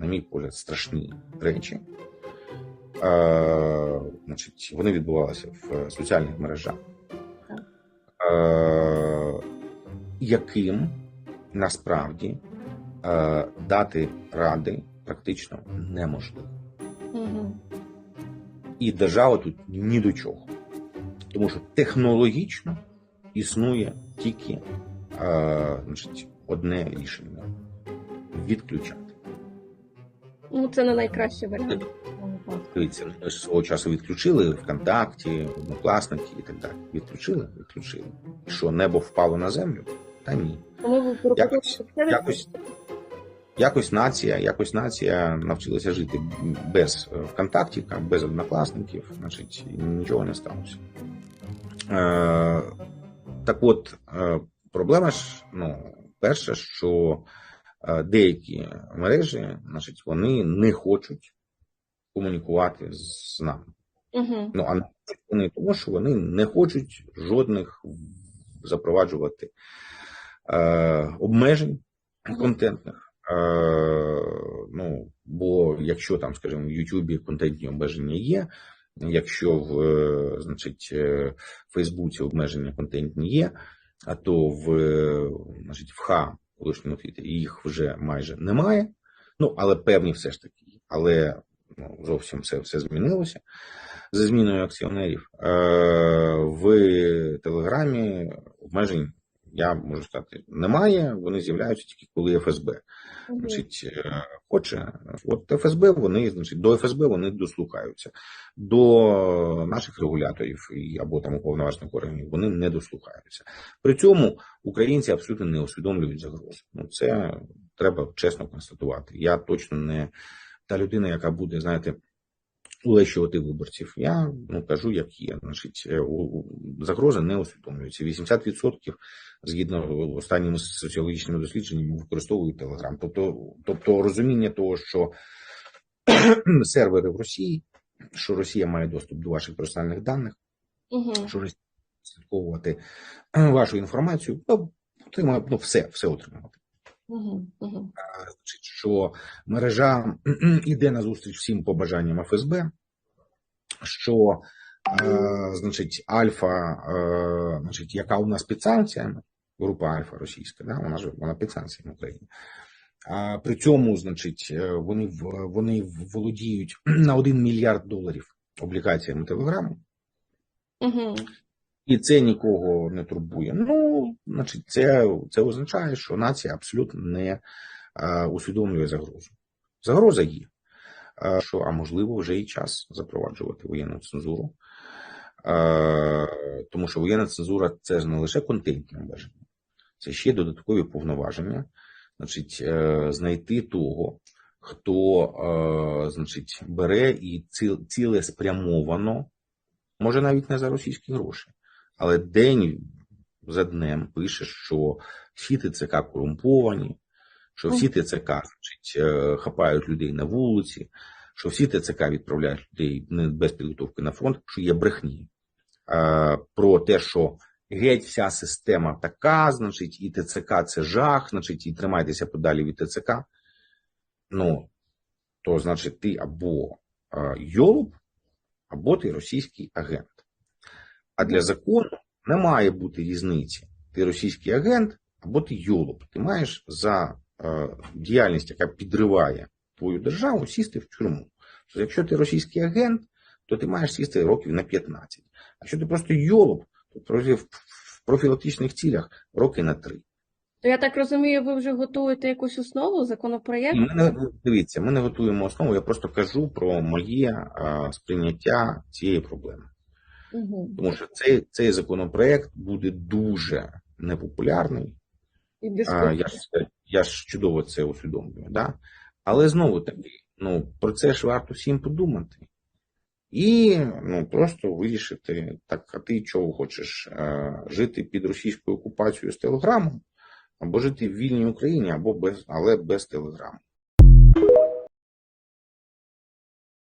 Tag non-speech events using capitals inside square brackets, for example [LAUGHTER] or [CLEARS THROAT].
на мій погляд, страшні речі. Е, значить, вони відбувалися в соціальних мережах, е, яким насправді е, дати ради практично неможливо. Угу. І держава тут ні до чого. Тому що технологічно існує тільки е, значить, одне рішення відключати. Ну, це не найкращий варіант. Дивіться, ми ж свого часу відключили ВКонтакті, однокласники і так далі. Відключили, відключили. І що, небо впало на землю? Та ні. Якось- якось- Якось нація, якось нація навчилася жити без е, ВКонтактіка, без однокласників, значить, нічого не сталося. Е, так от, е, проблема ж, ну, перше, що деякі мережі, значить, вони не хочуть комунікувати з нами. Угу. Ну, а не вони тому, що вони не хочуть жодних запроваджувати е, обмежень контентних. Е, ну, бо якщо там, скажімо, в Ютубі контентні обмеження є, якщо в е, значить, е, Фейсбуці обмеження контентні є, а то в, е, значить, в Х, колишньому Твіттері, їх вже майже немає. Ну, але певні все ж таки. Але ну, зовсім все, все змінилося за зміною акціонерів. Е, в Телеграмі обмежень, я можу сказати, немає. Вони з'являються тільки коли ФСБ значить, е, хоче. От ФСБ вони, значить, до ФСБ вони дослухаються. До наших регуляторів і або там уповноважених органів вони не дослухаються. При цьому українці абсолютно не усвідомлюють загрозу. Ну це треба чесно констатувати. Я точно не та людина, яка буде, знаєте. Улещувати виборців. Я ну кажу, як є. Значить, е, загроза не усвідомлюється. 80% згідно останніми соціологічними дослідженнями використовують Телеграм. Тобто, тобто розуміння того, що [CLEARS THROAT] сервери в Росії, що Росія має доступ до ваших персональних даних, Угу. що Росія слідковувати вашу інформацію, ну, отримує, ну все, все отримувати. Угу. Угу. Значить, що мережа [CLEARS THROAT] іде на зустріч всім побажанням ФСБ, що е, значить, Альфа, е, значить, яка у нас під санкціями, група Альфа російська, да, вона ж вона під санкціями в Україні. А при цьому, значить, е, вони вони володіють [CLEARS THROAT] на 1 мільярд доларів облігаціями Телеграму, Угу. І це нікого не турбує. Ну, значить, це, це означає, що нація абсолютно не е, усвідомлює загрозу. Загроза є. Е, що, а можливо, вже і час запроваджувати воєнну цензуру. Е, тому що воєнна цензура це ж не лише контентні обмеження, це ще додаткові повноваження. Значить, знайти того, хто значить, бере і ці- цілеспрямовано, може навіть не за російські гроші, але день за днем пише, що всі ТЦК корумповані, що всі ТЦК е, хапають людей на вулиці, що всі ТЦК відправляють людей без підготовки на фронт, що є брехні. Е, Про те, що геть вся система така, значить, і ТЦК це жах, значить, і тримайтеся подалі від ТЦК. Ну, то значить, ти або е, йолуб, або ти російський агент. А для закону не має бути різниці. Ти російський агент або ти йолуб. Ти маєш за е, діяльність, яка підриває твою державу, сісти в тюрму. Тобто, якщо ти російський агент, то ти маєш сісти років на 15. А якщо ти просто йолуб, то в в профілактичних цілях роки на 3. То я так розумію, ви вже готуєте якусь основу, законопроєкт? Ми не, дивіться, ми не готуємо основу, я просто кажу про моє е, сприйняття цієї проблеми. Угу. Тому що цей, цей законопроект буде дуже непопулярний. І А, я, ж, я ж чудово це усвідомлюю. Да? Але знову таки, ну, про це ж варто всім подумати. І ну, просто вирішити, так, а ти чого хочеш е, жити під російською окупацією з телеграмом, або жити в вільній Україні, або без, але без телеграму.